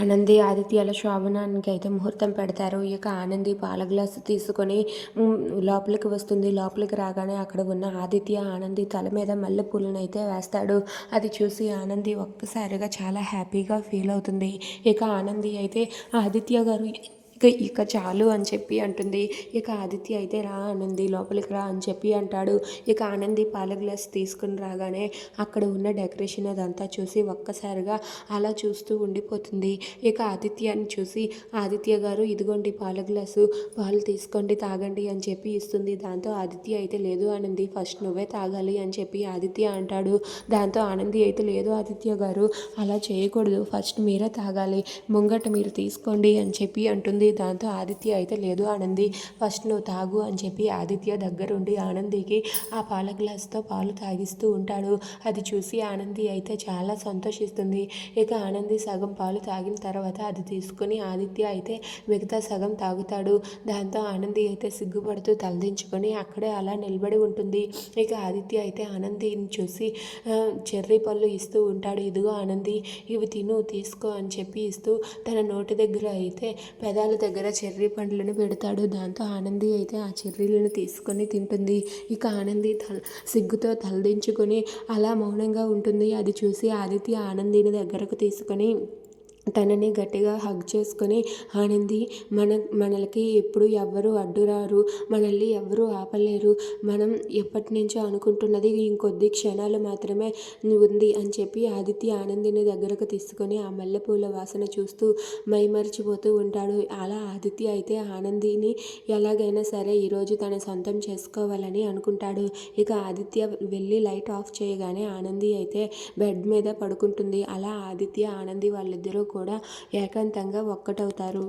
ఆనంది ఆదిత్యాల శోభనానికి అయితే ముహూర్తం పెడతారు. ఇక ఆనంది పాల గ్లాసు తీసుకొని లోపలికి వస్తుంది. లోపలికి రాగానే అక్కడ ఉన్న ఆదిత్య ఆనంది తల మీద మల్లెపూలను అయితే వేస్తాడు. అది చూసి ఆనంది ఒక్కసారిగా చాలా హ్యాపీగా ఫీల్ అవుతుంది. ఇక ఆనంది అయితే ఆదిత్య గారు ఇక ఇక చాలు అని చెప్పి అంటుంది. ఇక ఆదిత్య అయితే రా ఆనంది లోపలికి రా అని చెప్పి అంటాడు. ఇక ఆనంది పాల గ్లాస్ తీసుకుని రాగానే అక్కడ ఉన్న డెకరేషన్ అదంతా చూసి ఒక్కసారిగా అలా చూస్తూ ఉండిపోతుంది. ఇక ఆదిత్యని చూసి ఆదిత్య గారు ఇదిగోండి పాల గ్లాసు పాలు తీసుకోండి తాగండి అని చెప్పి ఇస్తుంది. దాంతో ఆదిత్య అయితే లేదు ఆనంది ఫస్ట్ నువ్వే తాగాలి అని చెప్పి ఆదిత్య అంటాడు. దాంతో ఆనంది అయితే లేదు ఆదిత్య గారు అలా చేయకూడదు. ఫస్ట్ మీరే తాగాలి. ముంగట మీరు తీసుకోండి అని చెప్పి అంటుంది. దాంతో ఆదిత్య అయితే లేదు ఆనంది ఫస్ట్ నువ్వు తాగు అని చెప్పి ఆదిత్య దగ్గరుండి ఆనందికి ఆ పాల గ్లాస్తో పాలు తాగిస్తూ ఉంటాడు. అది చూసి ఆనంది అయితే చాలా సంతోషిస్తుంది. ఇక ఆనంది సగం పాలు తాగిన తర్వాత అది తీసుకుని ఆదిత్య అయితే మిగతా సగం తాగుతాడు. దాంతో ఆనంది అయితే సిగ్గుపడుతూ తలదించుకొని అక్కడే అలా నిలబడి ఉంటుంది. ఇక ఆదిత్య అయితే ఆనందిని చూసి చెర్రీ పళ్ళు ఇస్తూ ఉంటాడు. ఇదిగో ఆనంది ఇవి తిను తీసుకో అని చెప్పి ఇస్తూ తన నోటి దగ్గర అయితే పెదాలు దగ్గర చెర్రీ పండ్లను పెడతాడు. దాంతో ఆనంది అయితే ఆ చెర్రీలను తీసుకొని తింటుంది. ఇక ఆనంది తల సిగ్గుతో తలదించుకొని అలా మౌనంగా ఉంటుంది. అది చూసి ఆదిత్య ఆనందిని దగ్గరకు తీసుకొని తనని గట్టిగా హగ్ చేసుకొని ఆనంది మన మనలకి ఎప్పుడు ఎవ్వరూ అడ్డురారు మనల్ని ఎవ్వరూ ఆపలేరు. మనం ఎప్పటి నుంచో అనుకుంటున్నది ఇంకొద్ది క్షణాలు మాత్రమే ఉంది అని చెప్పి ఆదిత్య ఆనందిని దగ్గరకు తీసుకొని ఆ మల్లెపూల వాసన చూస్తూ మైమరిచిపోతూ ఉంటాడు. అలా ఆదిత్య అయితే ఆనందిని ఎలాగైనా సరే ఈరోజు తన సొంతం చేసుకోవాలని అనుకుంటాడు. ఇక ఆదిత్య వెళ్ళి లైట్ ఆఫ్ చేయగానే ఆనంది అయితే బెడ్ మీద పడుకుంటుంది. అలా ఆదిత్య ఆనంది వాళ్ళిద్దరూ కూడా ఏకాంతంగా ఒక్కటవుతారు.